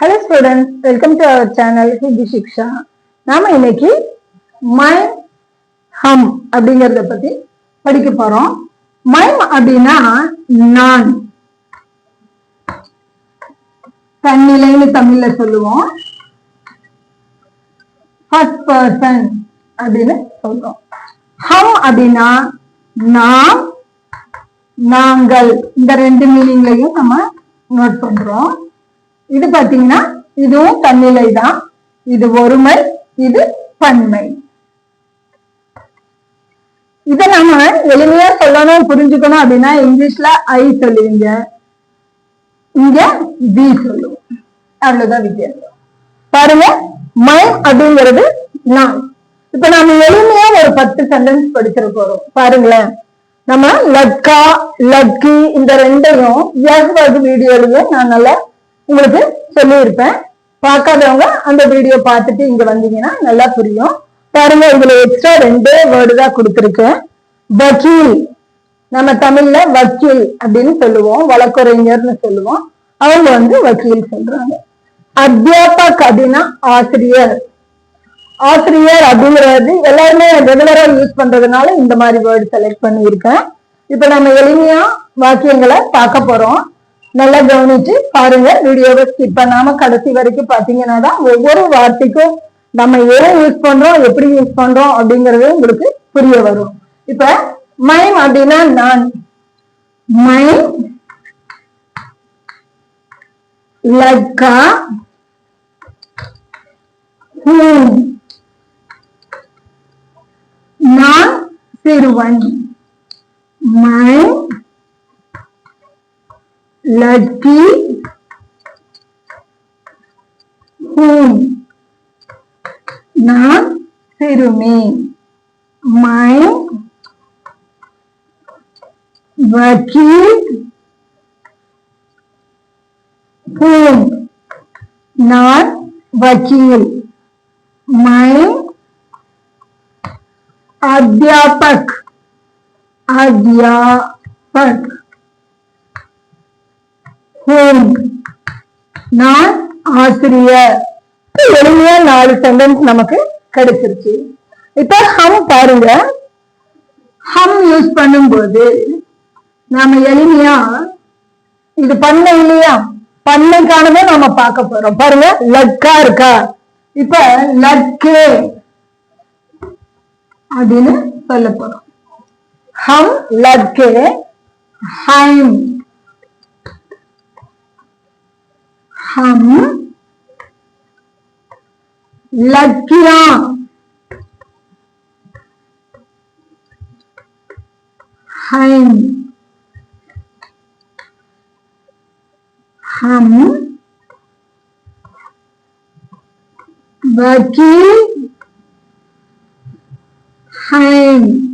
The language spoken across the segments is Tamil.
Hello students welcome to our channel Hindi Shiksha நாம இன்னைக்கு மை ஹம் அப்படிங்கறத பத்தி படிக்க போறோம். மைம் அப்படின்னா நான். தன்னிலைன்னு தமிழ்ல சொல்லுவோம். ஃபர்ஸ்ட் பர்சன் அப்படின்னு சொல்றோம். ஹம் அப்படின்னா நாம் நாங்கள். இந்த ரெண்டு மீனிங்லையும் நம்ம நோட் பண்றோம். இது பாத்தீங்கன்னா இதுவும் தன்னிலை தான். இது ஒருமை இது பன்மை. இத நம்ம எளிமையா சொல்லணும் புரிஞ்சுக்கணும் அப்படின்னா இங்கிலீஷ்ல ஐ சொல்லுவீங்க. இங்க பி சொல்லுவோம். அவ்வளவுதான் வித்தியாசம். பாருங்க மைம் அப்படிங்கிறது நான். இப்ப நம்ம எளிமையா ஒரு பத்து சென்டென்ஸ் படிச்சிட போறோம். பாருங்களேன். நம்ம லக்கா லக்கி இந்த ரெண்டையும் வியாசவாதி வீடியோலயே நான் நல்லா உங்களுக்கு சொல்லியிருப்பேன். பார்க்காதவங்க அந்த வீடியோ பார்த்துட்டு இங்க வந்தீங்கன்னா நல்லா புரியும். பாருங்க இதுல எக்ஸ்ட்ரா ரெண்டே வேர்டு தான் கொடுத்துருக்கேன் வக்கீல். நம்ம தமிழ்ல வக்கீல் அப்படின்னு சொல்லுவோம் வழக்குரைஞர்னு சொல்லுவோம். அவங்க வந்து வக்கீல் சொல்றாங்க. அத்தியாபக் அப்படின்னா ஆசிரியர். ஆசிரியர் அப்படிங்கிறது எல்லாருமே ரெகுலரா யூஸ் பண்றதுனால இந்த மாதிரி வேர்டு செலக்ட் பண்ணியிருக்கேன். இப்ப நம்ம எளிமையா வாக்கியங்களை பார்க்க போறோம். நல்லா கவனிச்சு பாருங்க. வீடியோவை ஸ்கிப் பண்ணாம கடைசி வரைக்கும் பாத்தீங்கன்னா தான் ஒவ்வொரு வார்த்தைக்கும் நம்ம ஏன் யூஸ் பண்றோம் எப்படி யூஸ் பண்றோம் அப்படிங்கறது உங்களுக்கு புரிய வரும். இப்ப மைம் அப்படின்னா நான். மைம் லக்கா நான் சிறுவன். மைம் लड़की हूँ। ना सिरुमी माय वकील हूँ। ना वकील माय अध्यापक अध्यापक। ஹோம் நான் ஆசிரியர். எளிமையா நாலு சென்டென்ஸ் நமக்கு கிடைச்சிருச்சு. இப்ப ஹம் பாருங்க. ஹம் யூஸ் பண்ணும்போது நாம எளிமையா இது பண்ண இல்லையா? பண்ணைக்கானதை நாம பார்க்க போறோம். பாருங்க லக்கா இருக்கா? இப்ப லக்கே அப்படின்னு சொல்ல போறோம். ஹம் லக்கே ஹைம். ஹம் லட்கியா ஹைம் ஹம் வக்கீல் हम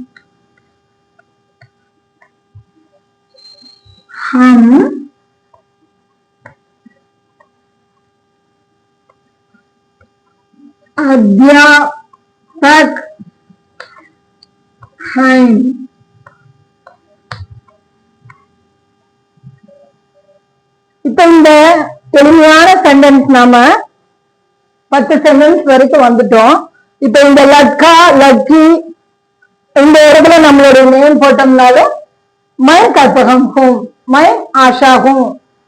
अध्यापक हैं இப்ப இந்த எளிமையான சென்டென்ஸ் நாம பத்து சென்டென்ஸ் வரைக்கும் வந்துட்டோம் இப்ப இந்த லக்கா லக்கி இந்த இடத்துல நம்மளுடைய நேம் போட்டோம்னாலும் மைன் கற்பகம் ஹூம் மைன் ஆஷா ஹூம்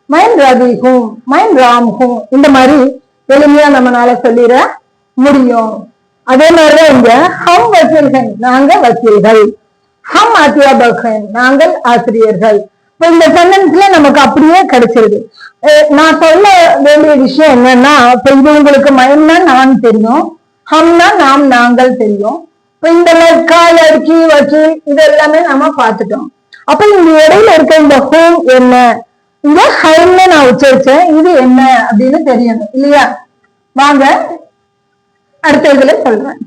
மைன் ரவி ஹூம் மைன் ராம் ஹூம் இந்த மாதிரி எளிமையா நம்மளால சொல்லிட முடியும். அதே மாதிரிதான் இங்க ஹம் வக்கீல்கள் நாங்க வக்கீல்கள். ஹம் அத்தியாபகன் நாங்கள் ஆசிரியர்கள். இப்ப இந்த சென்டென்ஸ்ல நமக்கு அப்படியே கிடைச்சிருது. நான் சொல்ல வேண்டிய விஷயம் என்னன்னா இப்ப இது உங்களுக்கு மயம்னா நான் தெரியும். ஹம்னா நாம் நாங்கள் தெரியும். இப்ப இந்த கால் லட்கி வக்கீல் இது எல்லாமே நாம பார்த்துட்டோம். அப்ப இந்த இடையில இருக்க இந்த ஹோம் என்ன? இந்த ஹைம்னு நான் உச்சரிச்சேன். இது என்ன அப்படின்னு தெரியணும். இல்லையா? வாங்க. அடுத்த இதுல சொல்றேன்.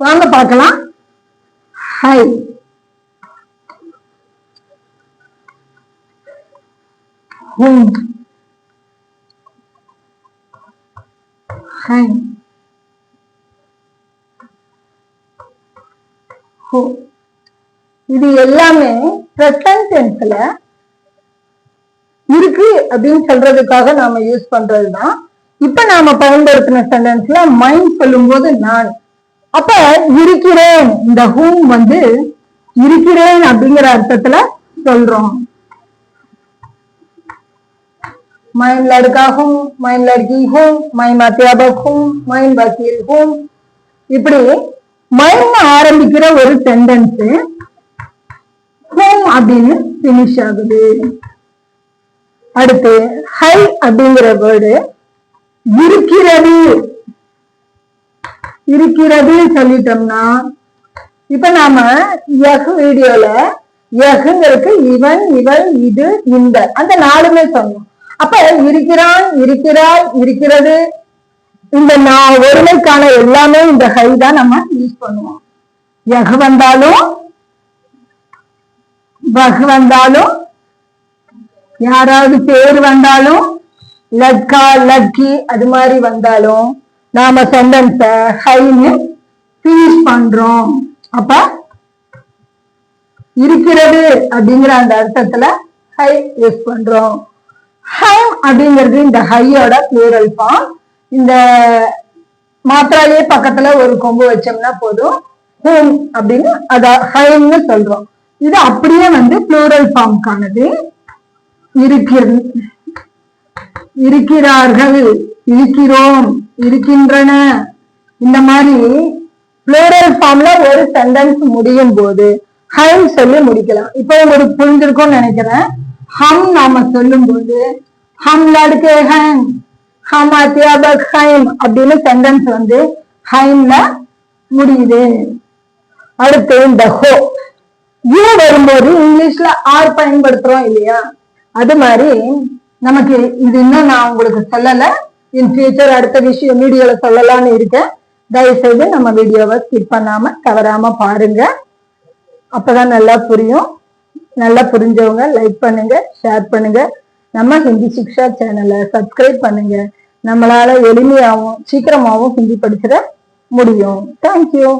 வாங்க பார்க்கலாம். ஹை ஹோம் ஹை ஹோ இது எல்லாமே பிரசன்ட் டென்ஸ்ல இருக்கு அப்படின்னு சொல்றதுக்காக நாம யூஸ் பண்றதுதான் இப்ப நாம பயன்படுத்தின சென்டென்ஸ்ல மைண்ட் சொல்லும்போது நான். அப்ப இருக்கிறேன். இந்த ஹூம் வந்து இருக்கிறேன் அப்படிங்கிற அர்த்தத்துல சொல்றோம். மைன் லடுக்கா ஹூம் மைன் லடுக்கி ஹூம் மைன் அத்தியாபக் ஹூம் மைன் வக்கீல் ஹூம் இப்படி மைன் ஆரம்பிக்கிற ஒரு சென்டென்ஸ் ஹோம் அப்படின்னு பினிஷ் ஆகுது. அடுத்து ஹை அப்படிங்கிற வேர்டு இருக்கிறது. இருக்கிறது சொல்லிட்டோம்னா இப்ப நாம எஹ் வீடியோல யஹ்ங்கிறதுக்கு இவன் இவள் இது இந்த அந்த நாலுமே சொன்னோம். அப்ப இருக்கிறான் இருக்கிறாய் இருக்கிறது. இந்த நான் ஒருமைக்கான எல்லாமே இந்த ஹை தான் நம்ம யூஸ் பண்ணுவோம். யஹ் வந்தாலும் வஹ் வந்தாலும் யாராவது பேர் வந்தாலும் லட்கா லக்கி அது மாதிரி வந்தாலும் நாம சென்டென்ஸ ஹைன்னு ஃபினிஷ் பண்றோம். அப்ப இருக்கிறது அப்படிங்கிற அந்த அர்த்தத்துல ஹை யூஸ் பண்றோம். ஹைம் அப்படிங்கிறது இந்த ஹையோட பிளூரல் ஃபார்ம் இந்த மாத்திராலேயே பக்கத்துல ஒரு கொம்பு வச்சோம்னா போதும். ஹோம் அப்படின்னு அத ஹைம்னு சொல்றோம். இது அப்படியே வந்து புளூரல் ஃபார்ம்கானது இருக்கிறது. இருக்கிறார்கள். இருக்கிறோம் இருக்கின்றன. இந்த மாதிரி ப்ளூரல் ஃபார்ம்ல ஒரு சென்டென்ஸ் முடியும் போது ஹைம் சொல்லி முடிக்கலாம். இப்போ உங்களுக்கு புரிஞ்சிருக்கும்னு நினைக்கிறேன். ஹம் நாம சொல்லும் போது ஹம் லடுக்கே ஹம் ஹம் அத்தியாபக் ஹைம் அப்படின்னு சென்டென்ஸ் வந்து ஹைம்ல முடியுது. அடுத்து இந்த ஹோ. யூ வரும்போது இங்கிலீஷ்ல ஆர் பயன்படுத்துறோம் இல்லையா? அது மாதிரி நமக்கு இது இன்னும் நான் உங்களுக்கு சொல்லல. இன் ஃபியூச்சர் அடுத்த விஷயம் வீடியோல சொல்லலாம்னு இருக்கேன். தயவு செய்து நம்ம வீடியோவை ஸ்கிப் பண்ணாம தவறாம பாருங்க. அப்பதான் நல்லா புரியும். நல்லா புரிஞ்சவங்க லைக் பண்ணுங்க ஷேர் பண்ணுங்க. நம்ம ஹிந்தி சிக்ஷா சேனலை சப்ஸ்கிரைப் பண்ணுங்க. நம்மளால எளிமையாகவும் சீக்கிரமாகவும் ஹிந்தி படிச்சிட முடியும். தேங்க்யூ